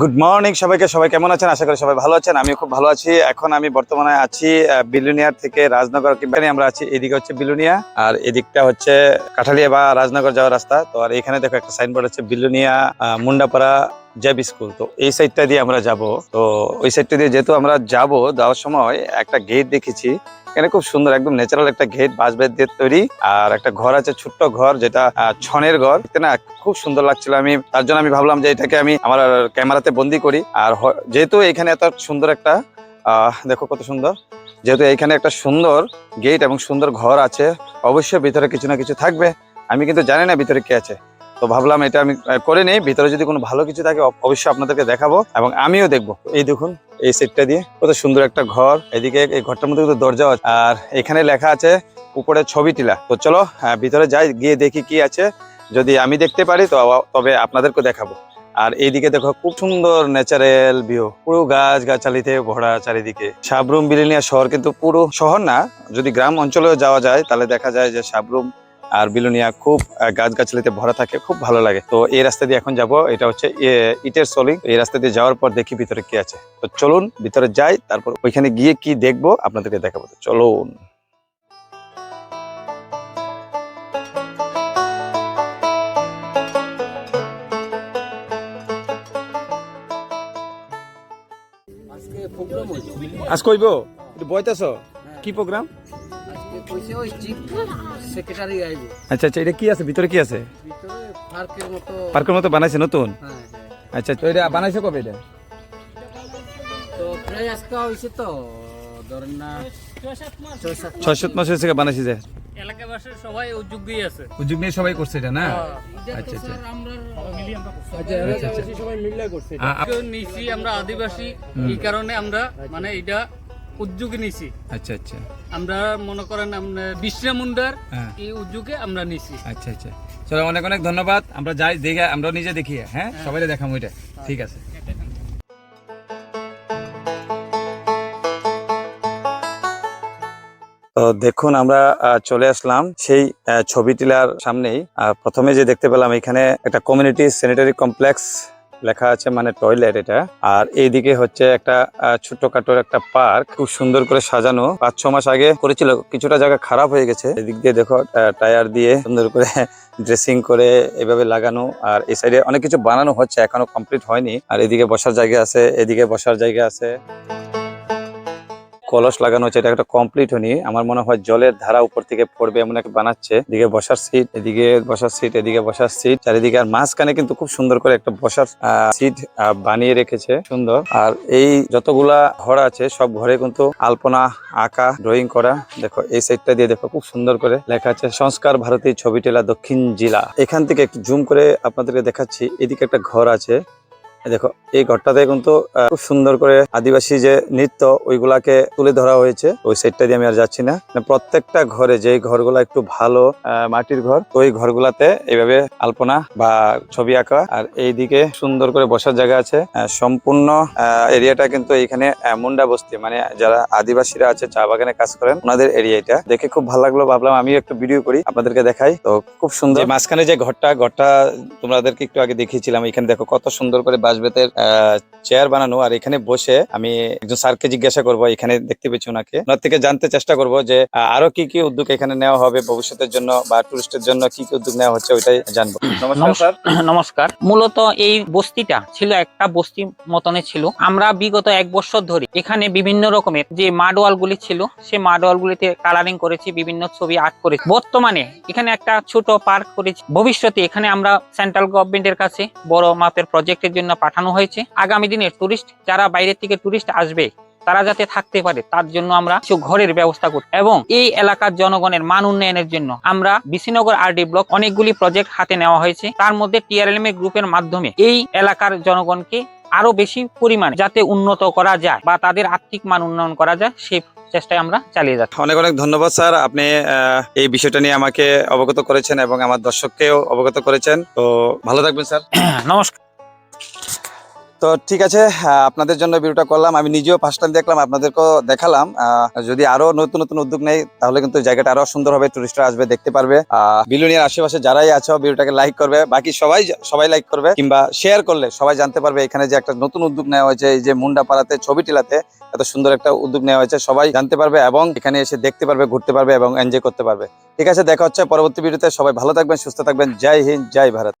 Good morning সবাইকে, সবাই কেমন আছেন? আশা করি সবাই ভালো আছেন আমি খুব ভালো আছি। এখন আমি বর্তমানে আছি বিলুনিয়ার থেকে রাজনগর কিংবা আমরা আছি, এদিকে হচ্ছে বিলুনিয়া, আর এদিকটা হচ্ছে কাঠালিয়া বা রাজনগর যাওয়ার রাস্তা। তো আর এখানে দেখো একটা সাইনবোর্ড হচ্ছে বিলুনিয়া মুন্ডাপাড়া জ্যাব স্কুল তো এই সাইডটা দিয়ে আমরা যাব। তো ওই সাইডটা দিয়ে যেহেতু আমরা যাব, যাওয়ার সময় একটা গেট দেখেছি। এখানে খুব সুন্দর, একদম ন্যাচারাল একটা গেট বাঁশ বেত দিয়ে তৈরি। আর একটা ঘর আছে, ছোট্ট ঘর, যেটা ছনের ঘর। না খুব সুন্দর লাগছিল। আমি, তার জন্য আমি ভাবলাম যে এটাকে আমি আমার ক্যামেরাতে বন্দি করি। আর যেহেতু এখানে এত সুন্দর একটা দেখো কত সুন্দর। যেহেতু এখানে একটা সুন্দর গেট এবং সুন্দর ঘর আছে, অবশ্যই ভিতরে কিছু না কিছু থাকবে। আমি কিন্তু জানি না ভিতরে কি আছে। তো ভাবলাম এটা আমি করে নেই। ভিতরে যদি কোনো ভালো কিছু থাকে, অব- অবশ্যই আপনাদেরকে দেখাবো এবং আমিও দেখব। এই দেখুন, এই সেটটা দিয়ে কত সুন্দর একটা ঘর। এদিকে এই ঘরটার মধ্যে কিন্তু দরজা আছে আর এখানে লেখা আছে উপরে ছবি টিলা। তো চলো ভিতরে যাই, গিয়ে দেখি কি আছে। যদি আমি দেখতে পারি, তো তবে আপনাদেরকে দেখাবো। আর এইদিকে দেখো, খুব সুন্দর ন্যাচারাল ভিউ। পুরো গাছ গাছালিতে ভরা চারিদিকে। সাবরুম বিলিনিয়া শহর কিন্তু পুরো শহর না, যদি গ্রাম অঞ্চলেও যাওয়া যায়, তাহলে দেখা যায় যে সাবরুম আর বিলুনিয়া খুব গাছগাছালিতে ভরা থাকে খুব ভালো লাগে। তো এই রাস্তা দিয়ে এখন যাব এটা হচ্ছে ইটের সলিং। এই রাস্তা দিয়ে যাওয়ার পর দেখি ভিতরে কি আছে। তো চলুন ভিতরে যাই তারপর ওইখানে গিয়ে কি দেখব আপনাদেরকে দেখাবো। তো চলুন। আজকে প্রোগ্রাম হইছে আজ কইব বইতেছ? কি প্রোগ্রাম? কইছে ওই চিফ সেক্রেটারি আইব। আচ্ছা আচ্ছা এটা কি আছে? ভিতরে কি আছে? ভিতরে পার্কের মতো। পার্কের মতো বানাইছে নতুন? হ্যাঁ হ্যাঁ। আচ্ছা তো এটা বানাইছে কবে এটা? তো প্রায় আজকে হয়েছে তো ধরেন না ছয় সাত মাস ছয় সাত মাস হয়েছে বানাইছে যে। এলাকাবাসীর সবাই উদ্যোগী আছে। উদ্যোগ নিয়ে সবাই করছে এটা না? আচ্ছা, তো আচ্ছা। আমরা আচ্ছা, আচ্ছা। সবাই মিলে করছে। আ- আ- কেউ নিছি আমরা আদিবাসী এই কারণে আমরা মানে এটা উদ্যোগে নিছি। আচ্ছা আচ্ছা। আমরা মনে করেন আমরা বিশ্রা মুন্ডার হ্যাঁ। এই উদ্যোগে আমরা নিছি। আচ্ছা আচ্ছা। চলো অনেক অনেক ধন্যবাদ। আমরা যাই দেখে আমরা নিজে দেখি হ্যাঁ? সবাই দেখাম ওইটা ঠিক আছে। তো দেখুন আমরা চলে আসলাম সেই ছবি টিলার সামনেই। প্রথমে যে দেখতে পেলাম এখানে একটা কমিউনিটি স্যানিটারি কমপ্লেক্স। লেখা আছে মানে টয়লেট এটা। আর এইদিকে হচ্ছে একটা আহ, ছোট্টখাটো একটা পার্ক। খুব সুন্দর করে সাজানো। পাঁচ ছ মাস আগে করেছিল। কিছুটা জায়গা খারাপ হয়ে গেছে। এদিক দিয়ে দেখো টায়ার দিয়ে সুন্দর করে ড্রেসিং করে এভাবে লাগানো। আর এই সাইডে অনেক কিছু বানানো হচ্ছে। এখনও কমপ্লিট হয়নি। আর এদিকে বসার জায়গা আছে এদিকে বসার জায়গা আছে। কলস লাগানো হচ্ছে এটা একটা কমপ্লিট হয়নি। আমার মনে হয় জলের ধারা উপর থেকে পড়বে এমন একটা বানাচ্ছে। এদিকে বসার সিট এদিকে বসার সিট এদিকে বসার সিট চারিদিকে আর মাঝখানে কিন্তু খুব সুন্দর করে একটা বসার সিট বানিয়ে রেখেছে। সুন্দর। আর এই যতগুলা ঘর আছে, সব ঘরে কিন্তু আলপনা, আঁকা ড্রয়িং করা। দেখো, এই সাইডটা দিয়ে দেখো, খুব সুন্দর করে লেখা আছে, সংস্কার ভারতী ছবি টেলা দক্ষিণ জেলা। এখান থেকে একটু জুম করে আপনাদেরকে দেখাচ্ছি। এদিকে একটা ঘর আছে দেখো, এই ঘরটাতে কিন্তু খুব সুন্দর করে আদিবাসী যে নৃত্য, ওইগুলাকে তুলে ধরা হয়েছে। ওই সাইডটা দিয়ে আমি আর যাচ্ছি না। মানে প্রত্যেকটা ঘরে যে ঘরগুলা একটু ভালো মাটির ঘর, ওই ঘরগুলাতে এইভাবে আলপনা বা ছবি আঁকা। আর এইদিকে সুন্দর করে বসার জায়গা আছে। সম্পূর্ণ এরিয়াটা কিন্তু এইখানে মুন্ডা বস্তি। মানে যারা আদিবাসীরা আছে, চা বাগানে কাজ করেন, ওনাদের এরিয়া এটা। দেখে খুব ভালো লাগল। ভাবলাম আমি একটু ভিডিও করি, আপনাদেরকে দেখাই। তো খুব সুন্দর। মাঝখানে যে ঘরটা ঘরটা তোমাদেরকে একটু আগে দেখিয়েছিলাম। এখানে দেখো কত সুন্দর করে বাঁশবেতের চেয়ার বানানো। আর এখানে বসে আমি একজন স্যারকে জিজ্ঞাসা করব এখানে দেখতে পেয়েছি ওনাকে। ওনার থেকে জানতে চেষ্টা করব যে আরও কি কি উদ্যোগ এখানে নেওয়া হবে ভবিষ্যতের জন্য বা টুরিস্টের জন্য কি কি উদ্যোগ নেওয়া হচ্ছে ওইটাই জানব। নমস্কার নমস্কার। মূলত এই বস্তিটা ছিল একটা বস্তি মতনে ছিল। আমরা বিগত এক বছর ধরে এখানে বিভিন্ন রকমের যে মাডওয়াল গুলি ছিল সে মাডওয়াল গুলিতে কালারিং করেছি বিভিন্ন ছবি আর্ট করেছি। বর্তমানে এখানে একটা ছোট পার্ক করেছি। ভবিষ্যতে এখানে আমরা সেন্ট্রাল গভর্নমেন্টের কাছে বড় মাপের প্রজেক্টের জন্য পাঠানো হয়েছে। আগামী দিনে টুরিস্ট যারা বাইরের থেকে টুরিস্ট আসবে তারা যাতে থাকতে পারে তার জন্য আমরা কিছু ঘরের ব্যবস্থা করি এবং এই এলাকার জনগণের মান উন্নয়নের জন্য আমরা বিশিনগর আরডি ব্লক অনেকগুলি প্রজেক্ট হাতে নেওয়া হয়েছে। তার মধ্যে টিআরএলএম গ্রুপের মাধ্যমে এই এলাকার জনগণকে আরও বেশি পরিমাণে যাতে উন্নত করা যায় বা তাদের আর্থিক মান উন্নয়ন করা যায় সেই চেষ্টায় আমরা চালিয়ে যাচ্ছি। অনেক অনেক ধন্যবাদ স্যার। আপনি এই বিষয়টা নিয়ে আমাকে অবগত করেছেন এবং আমার দর্শককেও অবগত করেছেন। তো ভালো থাকবেন স্যার। নমস্কার। তো ঠিক আছে আপনাদের জন্য ভিডিওটা করলাম। আমি নিজেও ফার্স্ট টাইম দেখলাম, আপনাদেরকেও দেখালাম। যদি আরও নতুন নতুন উদ্যোগ নেই, তাহলে কিন্তু জায়গাটা আরও সুন্দর হবে টুরিস্টরা আসবে, দেখতে পারবে। বিলুনিয়ার আশেপাশে যারাই আছো ভিডিওটাকে লাইক করবে। বাকি সবাই সবাই লাইক করবে, কিংবা শেয়ার করলে সবাই জানতে পারবে, এখানে যে একটা নতুন উদ্যোগ নেওয়া হয়েছে, এই যে মুন্ডা পাড়াতে ছবি টিলাতে এত সুন্দর একটা উদ্যোগ নেওয়া হয়েছে, সবাই জানতে পারবে এবং এখানে এসে দেখতে পারবে, ঘুরতে পারবে এবং এনজয় করতে পারবে। ঠিক আছে, দেখা হচ্ছে পরবর্তী ভিডিওতে সবাই ভালো থাকবেন, সুস্থ থাকবেন। জয় হিন্দ, জয় ভারত।